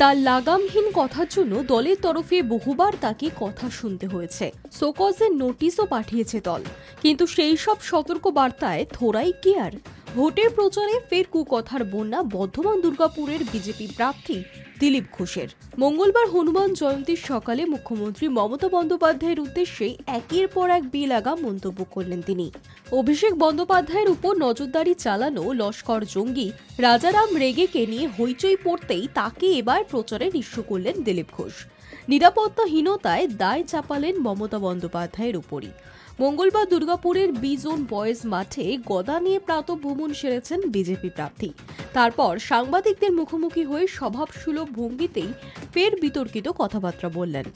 তার লাগামহীন কথার জন্য দলের তরফে বহুবার তাকে কথা শুনতে হয়েছে। সোকজের নোটিশও পাঠিয়েছে দল। কিন্তু সেই সব সতর্ক বার্তায় থোড়াই কেয়ার। ভোটের প্রচারে ফের কুকথার বন্যা বর্ধমান দুর্গাপুরের বিজেপি প্রার্থী দিলীপ ঘোষের। মঙ্গলবার হনুমান জয়ন্তীর সকালে মুখ্যমন্ত্রী মমতা বন্দ্যোপাধ্যায়ের উদ্দেশ্যে একের পর এক বেলাগা মন্তব্য করলেন তিনি। অভিষেক বন্দ্যোপাধ্যায়ের উপর নজরদারি চালানো লস্কর জঙ্গি রাজারাম রেগেকে নিয়ে হইচই পড়তেই তাকে এবার প্রচারে নিঃস্ব করলেন দিলীপ ঘোষ। নিরাপত্তাহীনতায় দায় চাপালেন মমতা বন্দ্যোপাধ্যায়ের উপরই। মঙ্গলবার দুর্গাপুরের বি জোন বয়েজ মাঠে গদা নিয়ে প্রাতভ্রমণ সেরেছেন বিজেপি প্রার্থী। তারপর সাংবাদিকদের মুখোমুখি হয়ে স্বভাবসুলভ ভঙ্গিতেই ফের বিতর্কিত কথাবার্তা বললেন।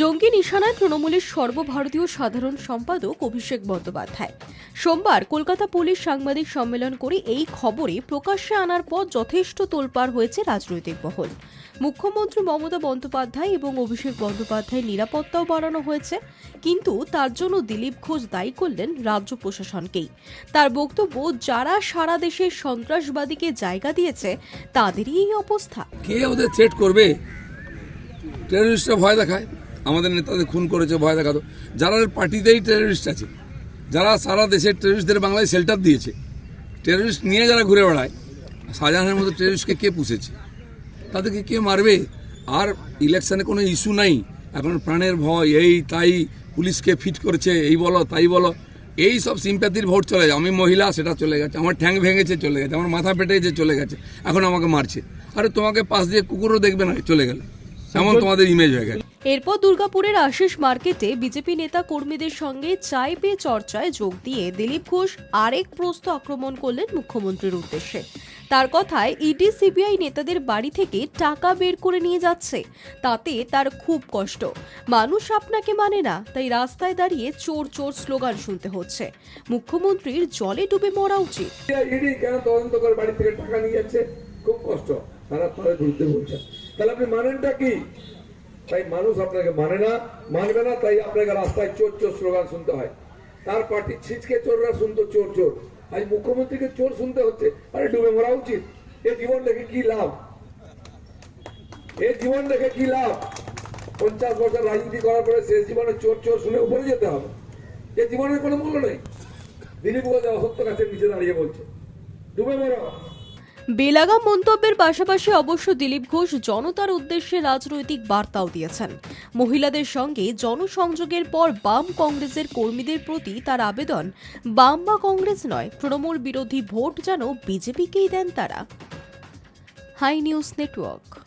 জঙ্গি নিশানায় তৃণমূলের সর্বভারতীয় সাধারণ সম্পাদক অভিষেক বন্দ্যোপাধ্যায়। সোমবার কলকাতা পুলিশ সাংবাদিক সম্মেলন করে এই খবরে প্রকাশ্যে আনার পর যথেষ্ট তোলপাড় হয়েছে রাজনৈতিক মহল। মুখ্যমন্ত্রী মমতা বন্দ্যোপাধ্যায় এবং অভিষেক বন্দ্যোপাধ্যায়ের নিরাপত্তাও বাড়ানো হয়েছে, কিন্তু তার জন্য দিলীপ ঘোষ দায়ী করলেন রাজ্য প্রশাসনকেই। তার বক্তব্য, যারা সারা দেশে সন্ত্রাসবাদীকে জায়গা দিয়েছে, তাদেরই এই অবস্থা। কে ওদের থ্রেট করবে? টেররিস্টরা ভয় দেখায়। আমাদের নেতাদের খুন করেছে, ভয় দেখাতো। যারা পার্টিতেই টেররিস্ট আছে, যারা সারা দেশের টেররিস্টদের বাংলায় শেল্টার দিয়েছে টেররিস্ট নিয়ে যারা ঘুরে বেড়ায়, শাহজাহানের মতো টেররিস্টকে কে পুষেছে? তাদেরকে কে মারবে? আর ইলেকশনে কোনো ইস্যু নাই। এখন প্রাণের ভয়, এই তাই পুলিশকে ফিট করেছে, এই বলো, তাই বলো। এই সব সিম্প্যাথির ভোট চলে যায়। আমি মহিলা, সেটা চলে গেছে। আমার ঠ্যাং ভেঙেছে, চলে গেছে। আমার মাথা পেটেছে, চলে গেছে। এখন আমাকে মারছে। আরে তোমাকে পাশ দিয়ে কুকুরও দেখবে না, চলে গেলে। এমন তোমাদের ইমেজ হয়ে গেছে। এরপর দুর্গাপুরের আশিস মার্কেটে বিজেপি নেতা কর্মীদের সঙ্গে চায় পে চর্চায় যোগ দিয়ে দিলীপ ঘোষ আরেক প্রস্ত আক্রমণ করলেন মুখ্যমন্ত্রীর উদ্দেশ্যে। তার কথায় ইডি সিবিআই নেতাদের বাড়ি থেকে টাকা বের করে নিয়ে যাচ্ছে। তাতে তার খুব কষ্ট। মানুষ আপনাকে মানে না তাই রাস্তায় দাঁড়িয়ে চোর চোর স্লোগান শুনতে হচ্ছে। মুখ্যমন্ত্রীর জলে ডুবে মরা উচিত। ইডি কেন তদন্ত করে বাড়ি থেকে টাকা নিয়ে যাচ্ছে? খুব কষ্ট। তারা বলছে। তাহলে আপনি মানেনটা কি? তাই মানুষ আপনাকে মানে না, মানবে না, তাই আপনাকে রাস্তায় চোর চোর স্লোগান শুনতে হয়। তার পার্টির ছিচকে চোররা শুনতো, চোর চোর। আজ মুখ্যমন্ত্রীকে চোর শুনতে হচ্ছে। আরে, ডুবে মরা উচিত। এ জীবন দেখে কি লাভ? এ জীবন দেখে কি লাভ? পঞ্চাশ বছর রাজনীতি করার পরে শেষ জীবনে চোর চোর শুনে উপরে যেতে হবে। এ জীবনের কোনো মূল্য নেই। দিলীপ ঘোষ অসত্য কাছে নিচে দাঁড়িয়ে বলছে। ডুবে মরা। বেলাগাম মন্তব্যের পাশাপাশি অবশ্য দিলীপ ঘোষ জনতার উদ্দেশ্যে রাজনৈতিক বার্তাও দিয়েছেন। মহিলাদের সঙ্গে জনসংযোগের পর বাম কংগ্রেসের কর্মীদের প্রতি তার আবেদন, বাম বা কংগ্রেস নয়, তৃণমূল বিরোধী ভোট যেন বিজেপিকেই দেন তারা। Hi News Network.